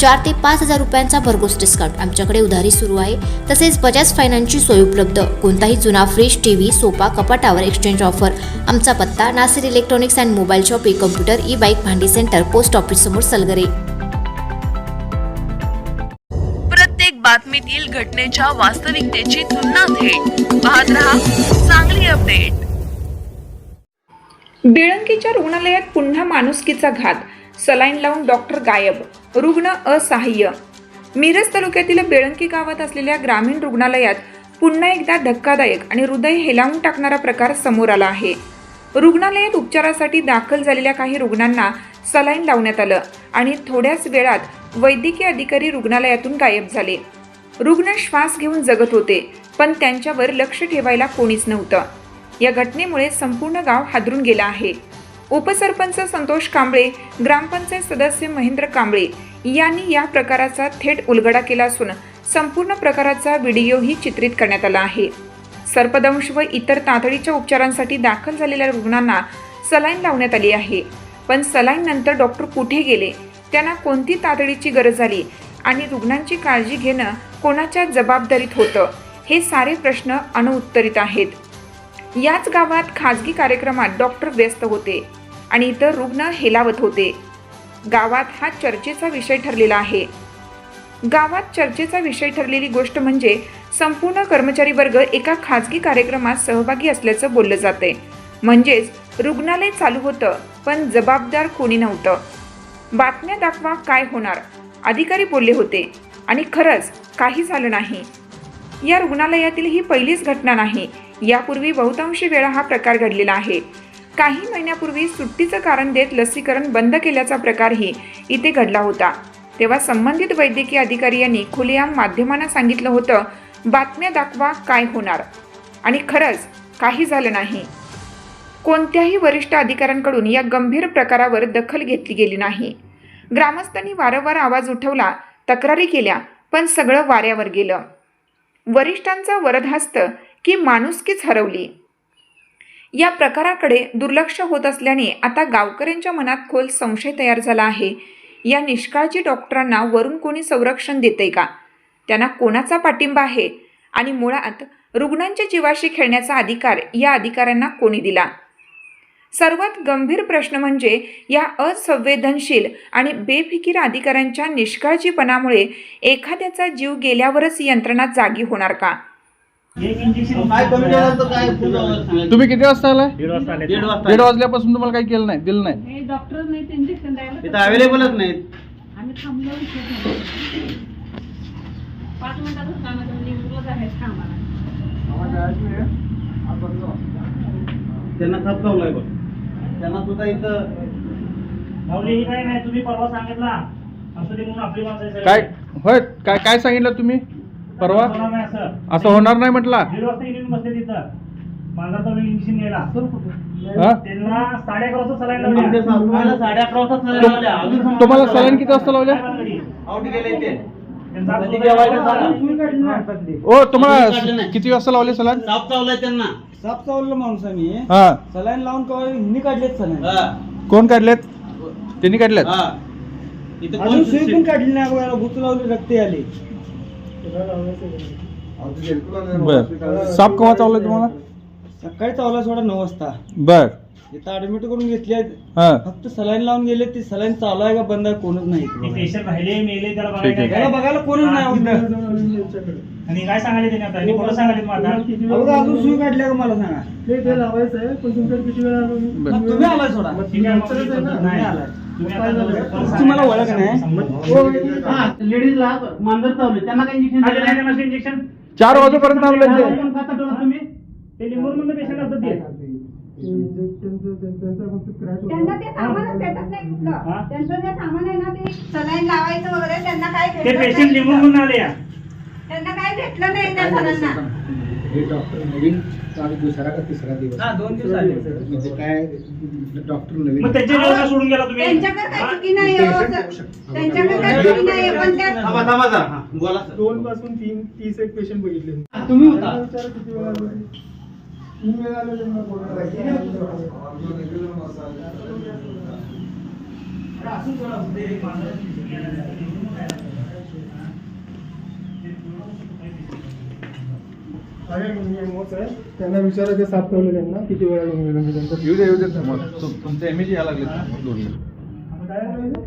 चार ते पाच हजार रुपयांचा भरघोस डिस्काउंट आमच्याकडे उधारी सुरू आहे. तसेच बजाज फायनान्सची सोय उपलब्ध. कोणताही जुना फ्रीज टीव्ही सोफा कपाटावर एक्सचेंज ऑफर आमचा पत्ता Nasir electronics and mobile shop e computer e bike भांडी सेंटर पोस्ट ऑफिस समोर सलगरे. प्रत्येक बातमीतील घटनेच्या वास्तविकतेची तुलना थेट. पाहत रहा चांगली अपडेट बेळंकीच्या रुग्णालयात पुन्हा माणुसकीचा घात. सलाईन लावून डॉक्टर गायब. रुग्ण असहाय्य. मिरज तालुक्यातील बेळंकी गावात असलेल्या ग्रामीण रुग्णालयात पुन्हा एकदा धक्कादायक आणि हृदय हेलावून टाकणारा प्रकार समोर आला आहे. रुग्णालयात उपचारासाठी दाखल झालेल्या काही रुग्णांना सलाईन लावण्यात आलं आणि थोड्याच वेळात वैद्यकीय अधिकारी रुग्णालयातून गायब झाले. रुग्ण श्वास घेऊन जगत होते पण त्यांच्यावर लक्ष ठेवायला कोणीच नव्हतं. या घटनेमुळे संपूर्ण गाव हादरून गेलं आहे. उपसरपंच संतोष कांबळे ग्रामपंचायत सदस्य महेंद्र कांबळे यांनी या प्रकाराचा थेट उलगडा केला असून संपूर्ण प्रकाराचा व्हिडिओही चित्रित करण्यात आला आहे. सर्पदंश व इतर तातडीच्या उपचारांसाठी दाखल झालेल्या रुग्णांना सलाईन लावण्यात आली आहे. पण सलाईन नंतर डॉक्टर कुठे गेले? त्यांना कोणती तातडीची गरज झाली? आणि रुग्णांची काळजी घेणं कोणाच्या जबाबदारीत होतं? हे सारे प्रश्न अणउत्तरित आहेत. याच गावात खाजगी कार्यक्रमात डॉक्टर व्यस्त होते. आणि इतर रुग्ण हेलावत होते. गावात हा चर्चेचा विषय ठरलेला आहे. गावात चर्चेचा विषय ठरलेली गोष्ट म्हणजे संपूर्ण कर्मचारी वर्ग एका खाजगी कार्यक्रमात सहभागी असल्याचं बोललं जाते म्हणजेच रुग्णालय चालू होतं पण जबाबदार कोणी नव्हतं. बातम्या दाखवा काय होणार? अधिकारी बोलले होते. आणि खरंच काही झालं नाही. या रुग्णालयातील ही पहिलीच घटना नाही. यापूर्वी बहुतांशी वेळा हा प्रकार घडलेला आहे. काही महिन्यापूर्वी सुट्टीचं कारण देत लसीकरण बंद केल्याचा प्रकारही इथे घडला होता. तेव्हा संबंधित वैद्यकीय अधिकारी यांनी खुलेआम माध्यमांना सांगितलं होतं बातम्या दाखवा काय होणार. आणि खरंच काही झालं नाही. कोणत्याही वरिष्ठ अधिकाऱ्यांकडून या गंभीर प्रकारावर दखल घेतली गेली नाही. ग्रामस्थांनी वारंवार आवाज उठवला तक्रारी केल्या पण सगळं वाऱ्यावर गेलं. वरिष्ठांचा वरदहस्त की माणुसकीच हरवली. या प्रकाराकडे दुर्लक्ष होत असल्याने आता गावकऱ्यांच्या मनात खोल संशय तयार झाला आहे. या निष्काळजी डॉक्टरांना वरून कोणी संरक्षण देते का? त्यांना कोणाचा पाठिंबा आहे? आणि मुळात रुग्णांच्या जीवाशी खेळण्याचा अधिकार या अधिकाऱ्यांना कोणी दिला? सर्वात गंभीर प्रश्न म्हणजे या असंवेदनशील आणि बेफिकीर अधिकाऱ्यांच्या निष्काळजीपणामुळे एखाद्याचा जीव गेल्यावरच यंत्रणा जागी होणार का? तुम्ही किती वाजता आलाय? दीड वाजता आले. दीड वाजता. दीड वाजल्यापासून तुम्हाला काही केलं नाही दिलं नाही. हे डॉक्टर नाही ते इंजेक्शन द्यायला. इथं अवेलेबलच नाहीत. आम्ही थांबलो इथे. पाच मिनिटातच कामाचं निघूनच आहे आम्हाला त्यांना खपवलंय बघ. त्यांना सुद्धा इथं माऊली ही काही नाही तुम्ही परवा सांगितला. असं ते म्हणून आपली माणसं आहे सगळी. काय होय काय काय सांगितलं तुम्ही? परवा? असं होणार नाही म्हटला? हा? तुम्हाला सलाईन किती वाजता लावल्या? ओ तुम्हाला. किती वाजता लावले सलाईन? साप चावलाय त्यांना. साप चावलं माणूस आम्ही हा. सलाईन लावून हिंनी काढलेत सलाईन? हा. कोण काढलेत? त्यांनी काढलेत? हा. इथं अजून कोण सुई पण काढली नाही भूत लावली रक्त आली. बर. साप केव्हा चावलाय तुम्हाला? सकाळी चावला सोडा नऊ वाजता. बर. इथं ऍडमिट करून घेतली हा. फक्त सलाईन लावून गेले ती सलाईन चालू आहे का बंद आहे कोणच नाही ते इथं. पेशंट राहिले मेले त्याला ठीक बघायला आहे. त्याला काय? बघायला कोणच नाही हा. आणि काय सांगायले त्यांनी आता? आणि कुठं सांगायले मग आता? अगोदर अजून सुई काढल्या का मला सांगा. मग तुम्ही आलाय सोडा. ठीक आहे, मग तुम्ही तुम्ही आलाय. तुम्ही आता परत तुमची मला ओळख नाही. हा, लेडीजला मांजर चावले त्यांना काही इंजेक्शन इंजेक्शन चार वाजेपर्यंत ते तुम्ही? ते लिंबूर मधलं पेशंट असतात ते त्यांना ते सामानच भेटत नाही कुठलं? त्यांचं जे सामान आहे ना ते सलाईन लावायचं वगैरे त्यांना काय या. त्यांना काय भेटलं नाही त्या सलांना हे डॉक्टर नवीन आज दुसरा का तिसरा दिवस? हा दोन दिवस आले. म्हणजे काय डॉक्टर नवीन? मग त्यांच्या जेवणा सोडून गेला तुम्ही? त्यांच्याकडे हा? काही चुकी नाही हो, सर. त्यांच्याकडे काही चुकी नाही पण त्या थांबा थांबा जरा हा, बोला सर. दोन पासून तीन तीस एक पेशंट बघितले. तुम्ही होता. किती वेळा आले? तीन वेळा आले त्यांना त्यांना विचारा ते साफ ठेवले त्यांना. किती वेळा घेऊन गेलो मी त्यांचा येऊ दे येऊ दे थांबा तुमचे एम यायला लागले दोन मिनिट. काय म्हणाले?